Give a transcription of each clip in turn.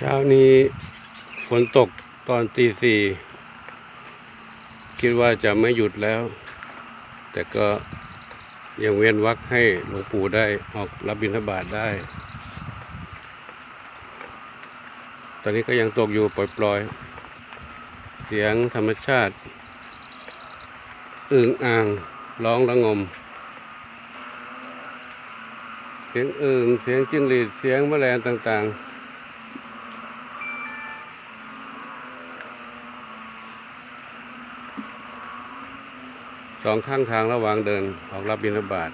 เช้านี้ฝนตกตอนตีสี่คิดว่าจะไม่หยุดแล้ว แต่ก็ยังเว้นวักให้หลวงปู่ได้ออกรับบิณฑบาตได้ ตอนนี้ก็ยังตกอยู่ปล่อยๆ เสียงธรรมชาติ อึ่งอ่างร้องระงม เสียงอึ่งเสียงจิ้งหรีดเสียงแมลงต่างๆ สองข้างทางระหว่างเดินออกรับบิณฑบาต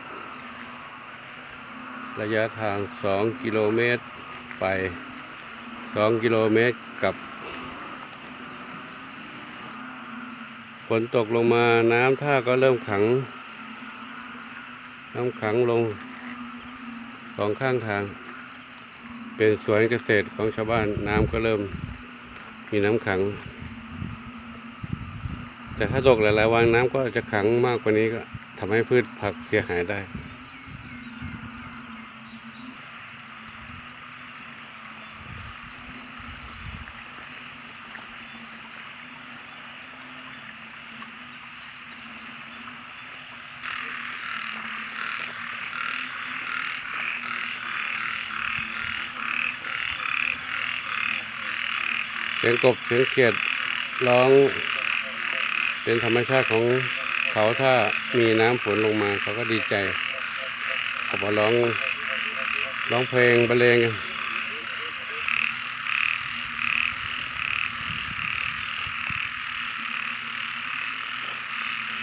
ระยะทางสองกิโลเมตรไปสองกิโลเมตรกับฝนตกลงมาน้ำท่าก็เริ่มขัง น้ำขังลงสองข้างทาง เป็นสวนเกษตรของชาวบ้านน้ำก็เริ่มมีน้ำขัง แต่ถ้าตกหลาย ๆ วันน้ำก็จะขังมากกว่านี้ก็ทำให้พืชผักเสียหายได้ เสียงกบเสียงเขียดร้อง เป็นธรรมชาติของเขาถ้ามีน้ำฝนลงมา เขาก็ดีใจเขาบอกร้องร้องเพลงบรรเลงกัน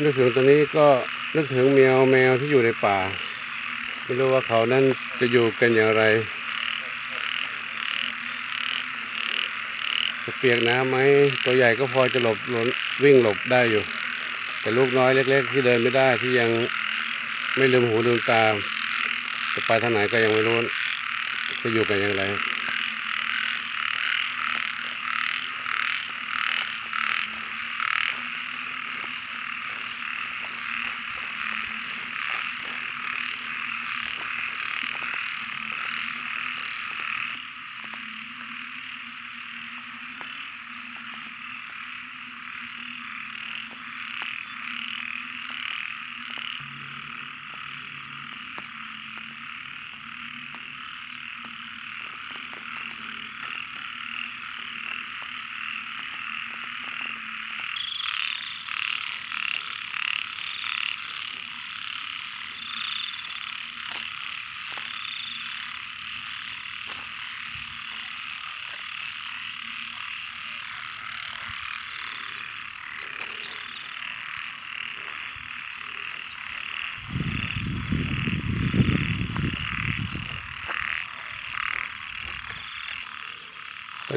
นึกถึงตอนนี้ก็นึกถึงแมวแมวที่อยู่ในป่า ไม่รู้ว่าเขานั้นจะอยู่กันอย่างไร จะ เปียกน้ำไหมตัวใหญ่ก็พอจะหลบหลนวิ่งหลบได้อยู่ แต่ลูกน้อยเล็ก ๆ ที่เดินไม่ได้ที่ยังไม่ลืมหูลืมตาจะไปทางไหนก็ยังไม่รู้จะอยู่กันอย่างไร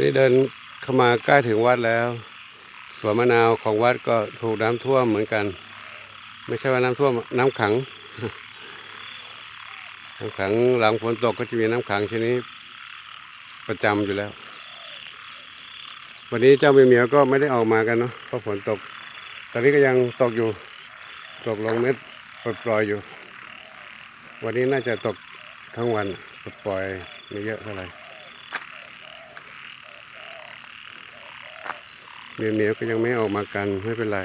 นี้เดินเข้ามาใกล้ถึงวัดแล้ว สวนมะนาวของวัดก็ถูกน้ำท่วมเหมือนกัน ไม่ใช่ว่าน้ำท่วมน้ำขัง น้ำขังหลังฝนตกก็จะมีน้ำขังชนิดประจำอยู่แล้ว วันนี้เจ้าเมียเมียวก็ไม่ได้ออกมากันเนาะเพราะฝนตก ตอนนี้ก็ยังตกอยู่ ตกลงเม็ดปล่อยๆอยู่ วันนี้น่าจะตกทั้งวันปล่อยไม่เยอะเท่าไหร่ มียเมียก็ยังไม่ออกมากันไม่เป็นไร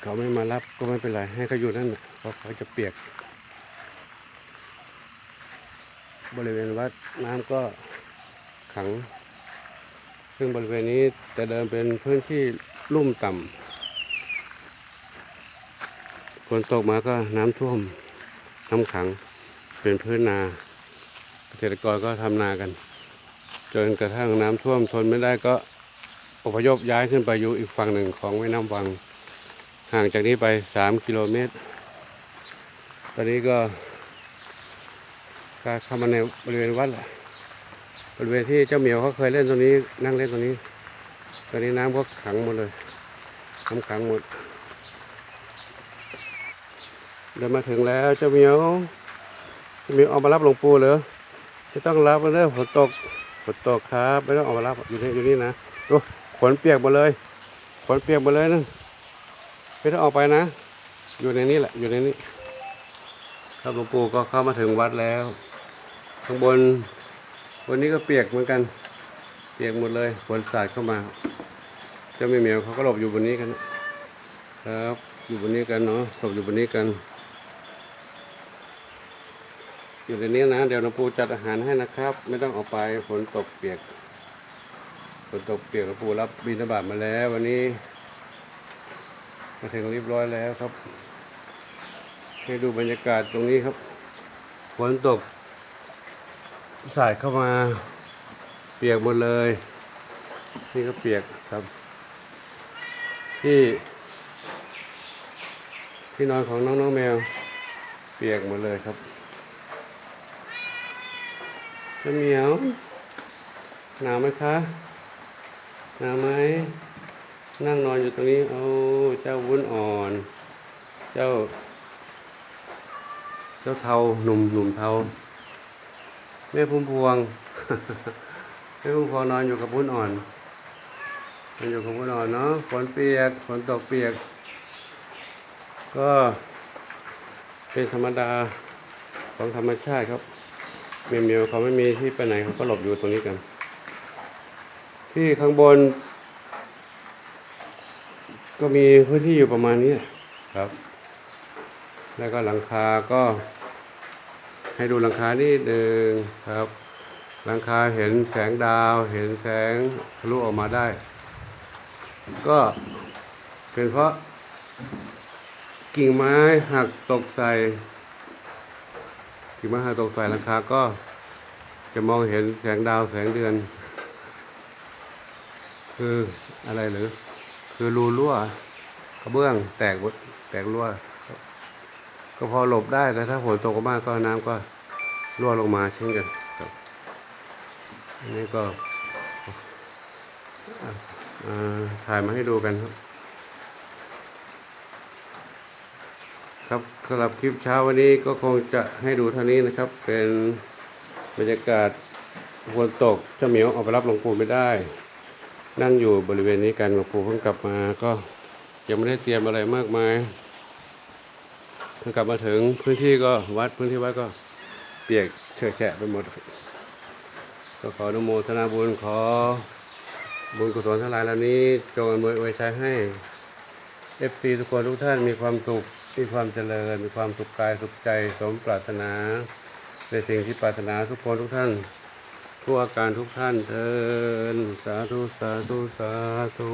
เขาไม่มารับก็ไม่เป็นไร ให้เขาอยู่นั่นเพราะเขาจะเปียก บริเวณวัดน้ำก็ขัง ซึ่งบริเวณนี้แต่เดิมเป็นพื้นที่ลุ่มต่ำฝนตกมาก็น้ำท่วม น้ำขังเป็นพื้นนา เกษตรกรก็ทำนากัน จนกระทั่งน้ำท่วมทนไม่ได้ก็อพยพย้ายขึ้นไปอยู่อีกฝั่งหนึ่งของแม่น้ำวัง ห่างจากนี้ไปสามกิโลเมตร ตอนนี้ก็การเข้ามาในบริเวณวัดแหละบริเวณที่เจ้าเหมียวเขาเคยเล่นตรงนี้นั่งเล่นตรงนี้ ตอนนี้น้ำก็ขังหมดเลยน้ำขังหมด เดินมาถึงแล้วเจ้าเหมียวเจ้าเหมียวเอามารับหลวงปู่เหรอไม่ต้องรับมาเด้อฝนตกฝนตกครับไม่ต้องออกมารับอยู่นี่อยู่นี่นะดูขนเปียกหมดเลยขนเปียกหมดเลยนะไม่ต้องออกไปนะ อยู่ในนี้แหละอยู่ในนี้ครับหลวงปู่ก็เข้ามาถึงวัดแล้ว ข้างบนวันนี้ก็เปียกเหมือนกัน เปียกหมดเลยฝนสาดเข้ามา เจ้าแม่เหมียวเขาก็หลบอยู่บนนี้กัน ครับอยู่บนนี้กันเนาะหลบอยู่บนนี้กัน อยู่ในนี้นะ เดี๋ยวหลวงปู่จัดอาหารให้นะครับ ไม่ต้องเอาไปฝนตกเปียกฝนตกเปียกหลวงปู่รับบิณฑบาตมาแล้ว วันนี้มาถึงเรียบร้อยแล้วครับ ให้ดูบรรยากาศตรงนี้ครับฝนตกสายเข้ามาเปียกหมดเลย นี่ก็เปียกครับ ที่ที่นอนของน้องน้องแมว เปียกหมดเลยครับ เจะเหมียว หนาวไหมคะ หนาวไหม นั่งนอนอยู่ตรงนี้ เอาเจ้าวุ้นอ่อน เจ้า เจ้าเทาหนุ่มหนุ่มเทาแม่พุ่มพวงแม่พุ่มพวงนอนอยู่กับวุ้นอ่อนนอนอยู่กับวุ้นอ่อนเนาะ ฝนเปียก ฝนตกเปียก ก็เป็นธรรมดาของธรรมชาติครับ เมียวเมียวเขาไม่มีที่ไปไหนเขาก็หลบอยู่ตรงนี้กัน ที่ข้างบน ก็มีพื้นที่อยู่ประมาณนี้ครับ แล้วก็หลังคาก็ ให้ดูหลังคานี่หนึ่งครับ หลังคาเห็นแสงดาว เห็นแสงทะลุออกมาได้ ก็เป็นเพราะกิ่งไม้หักตกใส่ กิ่ม้หักตกใส่หลังคาก็จะมองเห็นแสงดาวแสงเดือน คืออะไรหรือ คือรูรั่วกระเบื้องแตกแตกรั่ว ก็พอหลบได้แต่ถ้าฝนตกมากก็น้ำก็รั่วลงมาเช่นกันครับนนี้ก็ถ่ายมาให้ดูกันครับ ครับสำหรับคลิปเช้าวันนี้ก็คงจะให้ดูเท่านี้นะครับ เป็นบรรยากาศฝนตกเจ้าเหมียวออกไปรับหลวงปู่ไม่ได้ นั่งอยู่บริเวณนี้กันหลวงปู่เพิ่งกลับมาก็ยังไม่ได้เตรียมอะไรมากมายเพิ่งกลับมาถึงพื้นที่ก็วัดพื้นที่วัดก็เปียกเฉอะแฉะไปหมด ก็ขออนุโมทนาบุญขอบุญกุศลทั้งหลายเหล่านี้จงอำนวยอวยชัยให้เอฟซีทุกคนทุกท่านมีความสุข มีความเจริญ มีความสุขกายสุขใจ สมปรารถนา ในสิ่งที่ปรารถนาทุกคนทุกท่านทุกอาการทุกท่านเทินสาธุสาธุสาธุ